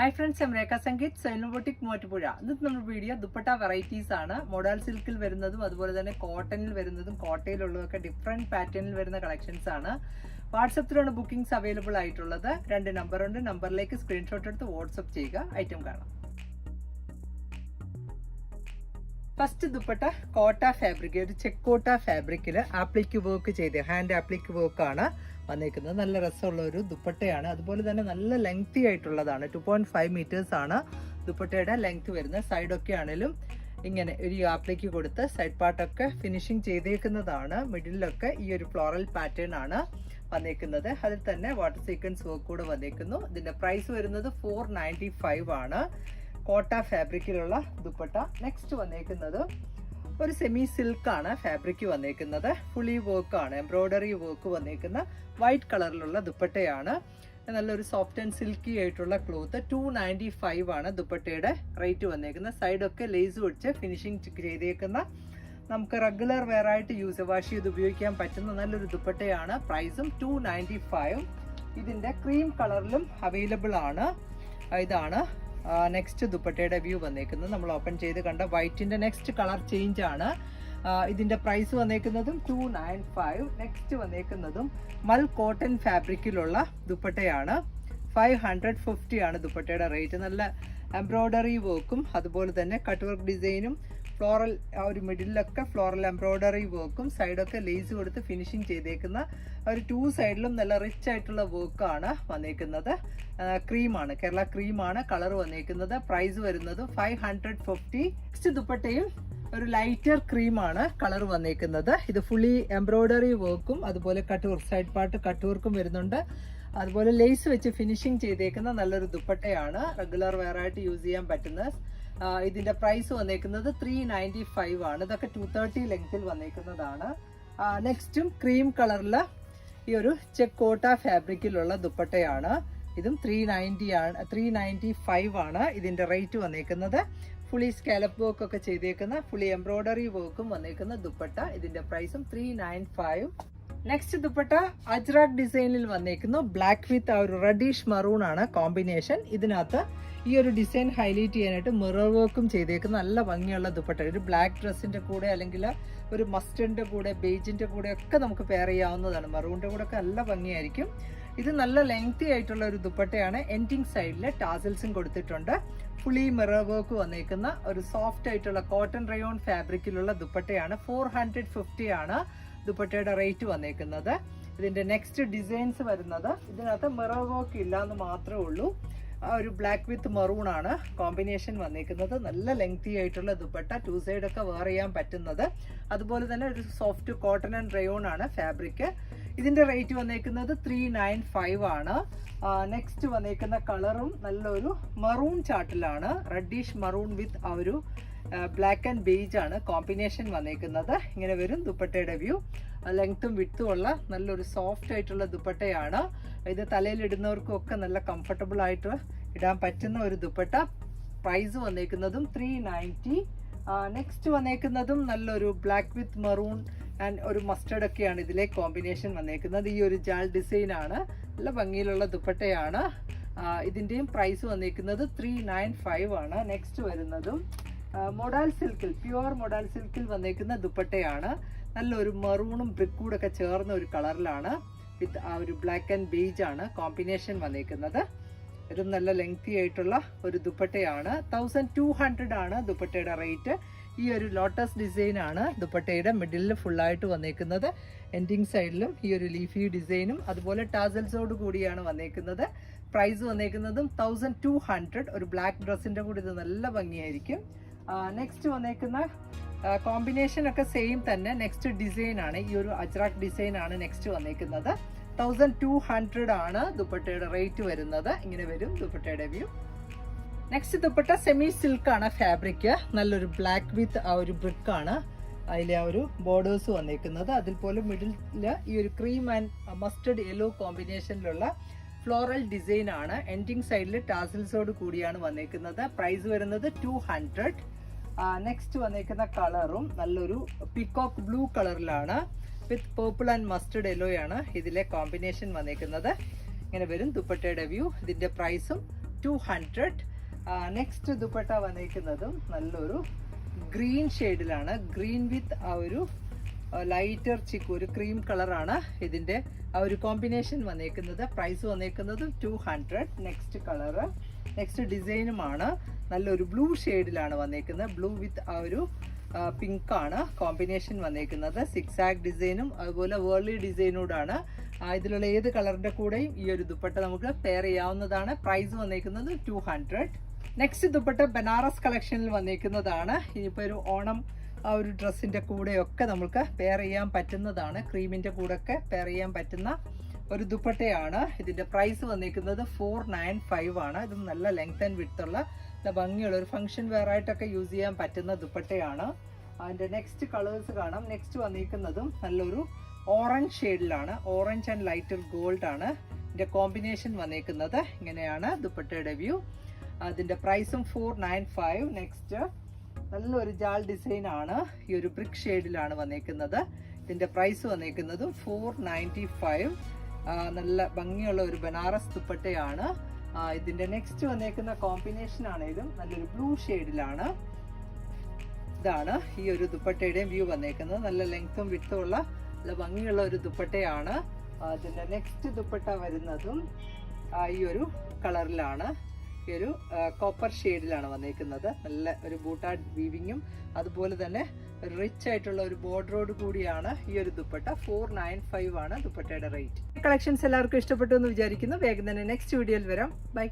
Hi friends M Rekha Sangeeth സൈലോബോട്ടിക് Muvattupuzha ഇന്നത്തെ നമ്മുടെ video dupatta varieties ആണ്. മോഡൽ സിൽക്കിൽ വരുന്നതും അതുപോലെ തന്നെ കോട്ടണിൽ വരുന്നതും കോട്ടയിലുള്ളതൊക്കെ ഡിഫറെന്റ് പാറ്റേണിൽ വരുന്ന കളക്ഷൻസ് ആണ്. വാട്സപ്പിലാണ് ബുക്കിംഗ്സ് അവൈലബിൾ ആയിട്ടുള്ളത്. രണ്ട് നമ്പറുണ്ട് നമ്പറിലേക്ക് സ്ക്രീൻഷോട്ട് എടുത്ത് വാട്സപ്പ് ചെയ്യുക. ഐറ്റം കാണാം. ഫസ്റ്റ് ദുപ്പട്ട കോട്ട ഫാബ്രിക് ഒരു ചെക്കോട്ട ഫാബ്രിക്കിൽ ആപ്ലിക്ക് വർക്ക് ചെയ്ത് ഹാൻഡ് ആപ്ലിക്ക് വർക്കാണ് ആണ്. വന്നേക്കുന്നത്. നല്ല രസമുള്ള ഒരു ദുപ്പട്ടയാണ്. അതുപോലെ തന്നെ നല്ല ലെങ്തി ആയിട്ടുള്ളതാണ്. ടു പോയിന്റ് ഫൈവ് മീറ്റേഴ്സ് ആണ് ദുപ്പട്ടയുടെ ലെങ്ത് വരുന്നത്. സൈഡൊക്കെ ആണെങ്കിലും ഇങ്ങനെ ഒരു ആപ്ലിക്ക് കൊടുത്ത് സൈഡ് പാർട്ടൊക്കെ ഫിനിഷിങ് ചെയ്തേക്കുന്നതാണ്. മിഡിലൊക്കെ ഈ ഒരു ഫ്ലോറൽ പാറ്റേൺ ആണ് വന്നേക്കുന്നത്. അതിൽ തന്നെ വാട്ടർ സീക്വൻസ് വർക്ക് കൂടെ വന്നേക്കുന്നു. ഇതിന്റെ പ്രൈസ് വരുന്നത് ഫോർ നയന്റി ഫൈവ് ആണ്. കോട്ട ഫാബ്രിക്കിലുള്ള ദുപ്പട്ട. നെക്സ്റ്റ് വന്നേക്കുന്നത് ഒരു സെമി സിൽക്ക് ആണ് ഫാബ്രിക് വന്നേക്കുന്നത്. ഫുള്ളി വർക്ക് ആണ് എംബ്രോയ്ഡറി വർക്ക് വന്നേക്കുന്ന വൈറ്റ് കളറിലുള്ള ദുപ്പട്ടയാണ്. നല്ലൊരു സോഫ്റ്റ് ആൻഡ് സിൽക്കി ആയിട്ടുള്ള ക്ലോത്ത് ടു നയന്റി ഫൈവ് ആണ് ദുപ്പട്ടയുടെ റേറ്റ് വന്നേക്കുന്നത്. സൈഡൊക്കെ ലേസ് വെച്ച് ഫിനിഷിങ് ചെയ്തേക്കുന്ന. നമുക്ക് റെഗുലർ വെയർ ആയിട്ട് യൂസ് വാഷ് ചെയ്ത് ഉപയോഗിക്കാൻ പറ്റുന്ന നല്ലൊരു ദുപ്പട്ടയാണ്. പ്രൈസും ടു നയന്റി ഫൈവ് ഇതിന്റെ ക്രീം കളറിലും അവൈലബിൾ ആണ്. ഇതാണ്. നെക്സ്റ്റ് ദുപ്പട്ടയുടെ വ്യൂ വന്നേക്കുന്നത്. നമ്മൾ ഓപ്പൺ ചെയ്ത് കണ്ട വൈറ്റിന്റെ നെക്സ്റ്റ് കളർ ചേഞ്ച് ആണ്. ഇതിന്റെ പ്രൈസ് വന്നേക്കുന്നതും ടു നയൻ ഫൈവ് നെക്സ്റ്റ് വന്നേക്കുന്നതും മൽ കോട്ടൺ ഫാബ്രിക്കിലുള്ള ദുപ്പട്ടയാണ്. ഫൈവ് ഹൺഡ്രഡ് ഫിഫ്റ്റി ആണ് ദുപ്പട്ടയുടെ റേറ്റ് നല്ല എംബ്രോയ്ഡറി വർക്കും അതുപോലെ തന്നെ കട്ട് വർക്ക് ഡിസൈനും ഫ്ലോറൽ ആ ഒരു മിഡിലൊക്കെ ഫ്ലോറൽ എംബ്രോയ്ഡറി വർക്കും സൈഡൊക്കെ ലേസ് കൊടുത്ത് ഫിനിഷിങ് ചെയ്തേക്കുന്ന ഒരു ടു സൈഡിലും നല്ല റിച്ച് ആയിട്ടുള്ള വർക്കാണ് വന്നേക്കുന്നത്. ക്രീമാണ് കേരള ക്രീമാണ് കളർ വന്നേക്കുന്നത്. പ്രൈസ് വരുന്നത് ഫൈവ് ഹൺഡ്രഡ് ഫിഫ്റ്റി നെക്സ്റ്റ് ദുപ്പട്ടയും ഒരു ലൈറ്റർ ക്രീമാണ് കളർ വന്നേക്കുന്നത്. ഇത് ഫുള്ളി എംബ്രോയ്ഡറി വർക്കും അതുപോലെ കട്ടൂർ സൈഡ് പാർട്ട് കട്ടൂർക്കും വരുന്നുണ്ട്. അതുപോലെ ലേസ് വെച്ച് ഫിനിഷിങ് ചെയ്തേക്കുന്ന നല്ലൊരു ദുപ്പട്ടയാണ്. റെഗുലർ വെയർ ആയിട്ട് യൂസ് ചെയ്യാൻ പറ്റുന്ന ഇതിന്റെ പ്രൈസ് വന്നേക്കുന്നത് ത്രീ നയന്റി ഫൈവ് ആണ്. ഇതൊക്കെ ടു തേർട്ടി ലെങ്തിൽ വന്നേക്കുന്നതാണ്. നെക്സ്റ്റും ക്രീം കളറിൽ ഈ ഒരു ചെക്കോട്ട ഫാബ്രിക്കിലുള്ള ദുപ്പട്ടയാണ്. ഇതും ത്രീ നയന്റി ആണ് ത്രീ നയന്റി ഫൈവ് ആണ് ഇതിന്റെ റേറ്റ് വന്നേക്കുന്നത്. ഫുള്ളി സ്കാലപ്പ് വർക്ക് ഒക്കെ ചെയ്തേക്കുന്ന ഫുള്ളി എംബ്രോയിഡറി വർക്കും വന്നേക്കുന്ന ദുപ്പട്ട. ഇതിന്റെ പ്രൈസും ത്രീ നയൻ ഫൈവ് നെക്സ്റ്റ് ദുപ്പട്ട അജ്രാക് ഡിസൈനിൽ വന്നേക്കുന്നു. ബ്ലാക്ക് വിത്ത് ആ ഒരു റെഡിഷ് മറൂൺ ആണ് കോമ്പിനേഷൻ ഇതിനകത്ത് ഈ ഒരു ഡിസൈൻ ഹൈലൈറ്റ് ചെയ്യാനായിട്ട് മിറർ വർക്കും ചെയ്തേക്കുന്ന. നല്ല ഭംഗിയുള്ള ദുപ്പട്ട. ഒരു ബ്ലാക്ക് ഡ്രസ്സിന്റെ കൂടെ അല്ലെങ്കിൽ ഒരു മസ്റ്ററിന്റെ കൂടെ ബേജിന്റെ കൂടെ ഒക്കെ നമുക്ക് പെയർ ചെയ്യാവുന്നതാണ്. മറൂണിന്റെ കൂടെ ഒക്കെ നല്ല ഭംഗിയായിരിക്കും. ഇത് നല്ല ലെങ്തി ആയിട്ടുള്ള ഒരു ദുപ്പട്ടയാണ്. എൻഡിങ് സൈഡിൽ ടാസൽസും കൊടുത്തിട്ടുണ്ട്. ഫുള്ളി മിറർ വർക്ക് വന്നേക്കുന്ന ഒരു സോഫ്റ്റ് ആയിട്ടുള്ള കോട്ടൺ റയോൺ ഫാബ്രിക്കിലുള്ള ദുപ്പട്ടയാണ്. ഫോർ ഹൺഡ്രഡ് ഫിഫ്റ്റി ആണ്. ദുപ്പട്ടയുടെ റേറ്റ് വന്നേക്കുന്നത്. ഇതിന്റെ നെക്സ്റ്റ് ഡിസൈൻസ് വരുന്നത്. ഇതിനകത്ത് മിറർ വർക്ക് ഇല്ല എന്ന് മാത്രമേ ഉള്ളൂ. ഒരു ബ്ലാക്ക് വിത്ത് മറൂൺ ആണ് കോമ്പിനേഷൻ വന്നിരിക്കുന്നത് നല്ല ലെങ്തി ആയിട്ടുള്ള ദുപ്പട്ട. ടു സൈഡ് ഒക്കെ വെയർ ചെയ്യാൻ പറ്റുന്നത്. അതുപോലെ തന്നെ ഒരു സോഫ്റ്റ് കോട്ടൺ ആൻഡ് റയോൺ ആണ് ഫാബ്രിക് ഇതിന്റെ റേറ്റ് വന്നേക്കുന്നത് ത്രീ നയൻ ഫൈവ് ആണ്. നെക്സ്റ്റ് വന്നേക്കുന്ന കളറും നല്ലൊരു മറൂൺ ചാട്ടിലാണ് റെഡിഷ് മറൂൺ വിത്ത് ആ ഒരു ബ്ലാക്ക് ആൻഡ് ബേജ് ആണ് കോമ്പിനേഷൻ വന്നേക്കുന്നത്. ഇങ്ങനെ വരും ദുപ്പട്ടയുടെ വ്യൂ ലെങ്ത്തും വിട്ടും ഉള്ള നല്ലൊരു സോഫ്റ്റ് ആയിട്ടുള്ള ദുപ്പട്ടയാണ്. ഇത് തലയിൽ ഇടുന്നവർക്കും ഒക്കെ നല്ല കംഫർട്ടബിൾ ആയിട്ട് ഇടാൻ പറ്റുന്ന ഒരു ദുപ്പട്ട. പ്രൈസ് വന്നേക്കുന്നതും ത്രീ നയന്റി നെക്സ്റ്റ് വന്നേക്കുന്നതും നല്ലൊരു ബ്ലാക്ക് വിത്ത് മറൂൺ ആൻഡ് ഒരു മസ്റ്റർഡ് ഒക്കെയാണ് ഇതിലെ കോമ്പിനേഷൻ വന്നേക്കുന്നത്. ഈ ഒരു ജാൾ ഡിസൈൻ ആണ്. നല്ല ഭംഗിയിലുള്ള ദുപ്പട്ടയാണ്. ഇതിന്റെയും പ്രൈസ് വന്നേക്കുന്നത് ത്രീ നയൻ ഫൈവ് ആണ്. നെക്സ്റ്റ് വരുന്നതും മൊഡാൽ സിൽക്കിൽ പ്യുവർ മൊഡാൽ സിൽക്കിൽ വന്നേക്കുന്ന ദുപ്പട്ടയാണ്. നല്ലൊരു മറൂണും ബ്രിക്കൂടൊക്കെ ചേർന്ന ഒരു കളറിലാണ്. വിത്ത് ആ ഒരു ബ്ലാക്ക് ആൻഡ് ബേജ് ആണ് കോമ്പിനേഷൻ വന്നേക്കുന്നത്. ഇതും നല്ല ലെങ്തി ആയിട്ടുള്ള ഒരു ദുപ്പട്ടയാണ്. തൗസൻഡ് ടു ഹൺഡ്രഡ് ആണ് ദുപ്പട്ടയുടെ റേറ്റ്. ഈ ഒരു ലോട്ടസ് ഡിസൈൻ ആണ് ദുപ്പട്ടയുടെ മിഡിലിൽ ഫുള്ളായിട്ട് വന്നേക്കുന്നത്. എൻഡിങ് സൈഡിലും ഈ ഒരു ലീഫി ഡിസൈനും അതുപോലെ ടാസൽസോട് കൂടിയാണ് വന്നേക്കുന്നത്. പ്രൈസ് വന്നേക്കുന്നതും തൗസൻഡ് ടു ഹൺഡ്രഡ്. ഒരു ബ്ലാക്ക് ഡ്രസ്സിന്റെ കൂടി ഇത് നല്ല ഭംഗിയായിരിക്കും. നെക്സ്റ്റ് വന്നേക്കുന്ന കോമ്പിനേഷൻ ഒക്കെ സെയിം തന്നെ. നെക്സ്റ്റ് ഡിസൈൻ ആണ്. ഈ ഒരു അജ്രാക് ഡിസൈൻ ആണ് നെക്സ്റ്റ് വന്നേക്കുന്നത്. തൗസൻഡ് ടു ഹൺഡ്രഡ് ആണ് ദുപ്പട്ടയുടെ റേറ്റ് വരുന്നത്. ഇങ്ങനെ വരും ദുപ്പട്ടയുടെ view next dupatta semi silk ആണ് ഫാബ്രിക് നല്ലൊരു ബ്ലാക്ക് വിത്ത് ആ ഒരു ബ്രിക്ക് ആണ്. അതിലെ ആ ഒരു ബോർഡേഴ്സ് വന്നേക്കുന്നത്. അതിൽ പോലും മിഡിൽ ഈ ഒരു ക്രീം ആൻഡ് മസ്റ്റർഡ് യെല്ലോ കോമ്പിനേഷനിലുള്ള ഫ്ലോറൽ ഡിസൈൻ ആണ് എൻഡിങ് സൈഡിൽ ടാസിൽസോട് കൂടിയാണ് വന്നേക്കുന്നത്. പ്രൈസ് വരുന്നത് ടു ഹൺഡ്രഡ് നെക്സ്റ്റ് വന്നേക്കുന്ന കളറും നല്ലൊരു പിക്കോക്ക് ബ്ലൂ കളറിലാണ്. With purple and mustard yellow ആണ് ഇതിലെ കോമ്പിനേഷൻ വന്നേക്കുന്നത്. ഇങ്ങനെ വരും ദുപ്പട്ടയുടെ വ്യൂ ഇതിന്റെ പ്രൈസും ടു ഹൺഡ്രഡ് നെക്സ്റ്റ് ദുപ്പട്ട വന്നേക്കുന്നതും നല്ലൊരു ഗ്രീൻ ഷെയ്ഡിലാണ് ഗ്രീൻ വിത്ത് ആ ഒരു ലൈറ്റർ ചിക്ക് ഒരു ക്രീം കളറാണ് ഇതിന്റെ ആ ഒരു കോമ്പിനേഷൻ വന്നേക്കുന്നത്. പ്രൈസ് വന്നേക്കുന്നത് two hundred next colour next ഡിസൈനുമാണ് നല്ലൊരു ബ്ലൂ ഷെയ്ഡിലാണ് വന്നേക്കുന്നത്. ബ്ലൂ വിത്ത് ആ ഒരു പിങ്ക് ആണ് കോമ്പിനേഷൻ വന്നേക്കുന്നത്. സിക്സ് ആക് ഡിസൈനും അതുപോലെ വേർലി ഡിസൈനോടാണ് ഇതിലുള്ള ഏത് കളറിന്റെ കൂടെയും ഈ ഒരു ദുപ്പട്ട നമുക്ക് പെയർ ചെയ്യാവുന്നതാണ്. പ്രൈസ് വന്നേക്കുന്നത് two hundred next dupatta Banaras കളക്ഷനിൽ വന്നേക്കുന്നതാണ്. ഇനിയിപ്പോൾ ഒരു ഓണം ആ ഒരു ഡ്രസ്സിന്റെ കൂടെയൊക്കെ നമുക്ക് പെയർ ചെയ്യാൻ പറ്റുന്നതാണ്. ക്രീമിന്റെ കൂടെയൊക്കെ പെയർ ചെയ്യാൻ പറ്റുന്ന ഒരു ദുപ്പട്ടയാണ്. ഇതിന്റെ പ്രൈസ് വന്നിരിക്കുന്നത് ഫോർ നയൻ ഫൈവ് ആണ്. ഇത് നല്ല ലെങ്ത് ആൻഡ് വിട്ടുള്ള നല്ല ഭംഗിയുള്ള ഒരു ഫംഗ്ഷൻ വെയർ ആയിട്ടൊക്കെ യൂസ് ചെയ്യാൻ പറ്റുന്ന ദുപ്പട്ടയാണ്. അതിന്റെ നെക്സ്റ്റ് കളേഴ്സ് കാണാം. നെക്സ്റ്റ് വന്നിരിക്കുന്നതും നല്ലൊരു ഓറഞ്ച് ഷെയ്ഡിലാണ് ഓറഞ്ച് ആൻഡ് ലൈറ്റർ ഗോൾഡ് ആണ്. ഇതിന്റെ കോമ്പിനേഷൻ വന്നിരിക്കുന്നത് ഇങ്ങനെയാണ് ദുപ്പട്ടയുടെ വ്യൂ അതിന്റെ പ്രൈസും ഫോർ നയൻ ഫൈവ് നെക്സ്റ്റ് നല്ലൊരു ജാൾ ഡിസൈൻ ആണ്. ഈ ഒരു ബ്രിക്ക് ഷെയ്ഡിലാണ് വന്നേക്കുന്നത്. ഇതിന്റെ പ്രൈസ് വന്നേക്കുന്നത് ഫോർ നയന്റി ഫൈവ് നല്ല ഭംഗിയുള്ള ഒരു ബനാറസ് ദുപ്പട്ടയാണ്. ഇതിന്റെ നെക്സ്റ്റ് വന്നേക്കുന്ന കോമ്പിനേഷൻ ആണേലും നല്ലൊരു ബ്ലൂ ഷെയ്ഡിലാണ് ഇതാണ് ഈ ഒരു ദുപ്പട്ടയുടെയും വ്യൂ വന്നേക്കുന്നത്. നല്ല ലെങ്ത്തും വിട്ടും ഉള്ള നല്ല ഭംഗിയുള്ള ഒരു ദുപ്പട്ടയാണ്. ഇതിന്റെ നെക്സ്റ്റ് ദുപ്പട്ട വരുന്നതും ഈ ഒരു കളറിലാണ് ഈ ഒരു കോപ്പർ ഷെയ്ഡിലാണ് വന്നേക്കുന്നത്. നല്ല ഒരു ബൂട്ടാഡ് വീവിങ്ങും അതുപോലെ തന്നെ റിച്ച് ആയിട്ടുള്ള ഒരു ബോർഡറോട് കൂടിയാണ് ഈ ഒരു ദുപ്പട്ട. ഫോർ നയൻ ഫൈവ് ആണ് ദുപ്പട്ടയുടെ റേറ്റ് കളക്ഷൻസ് എല്ലാവർക്കും ഇഷ്ടപ്പെട്ടു എന്ന് വിചാരിക്കുന്നു. വേഗം തന്നെ നെക്സ്റ്റ് വീഡിയോയിൽ വരാം. ബൈ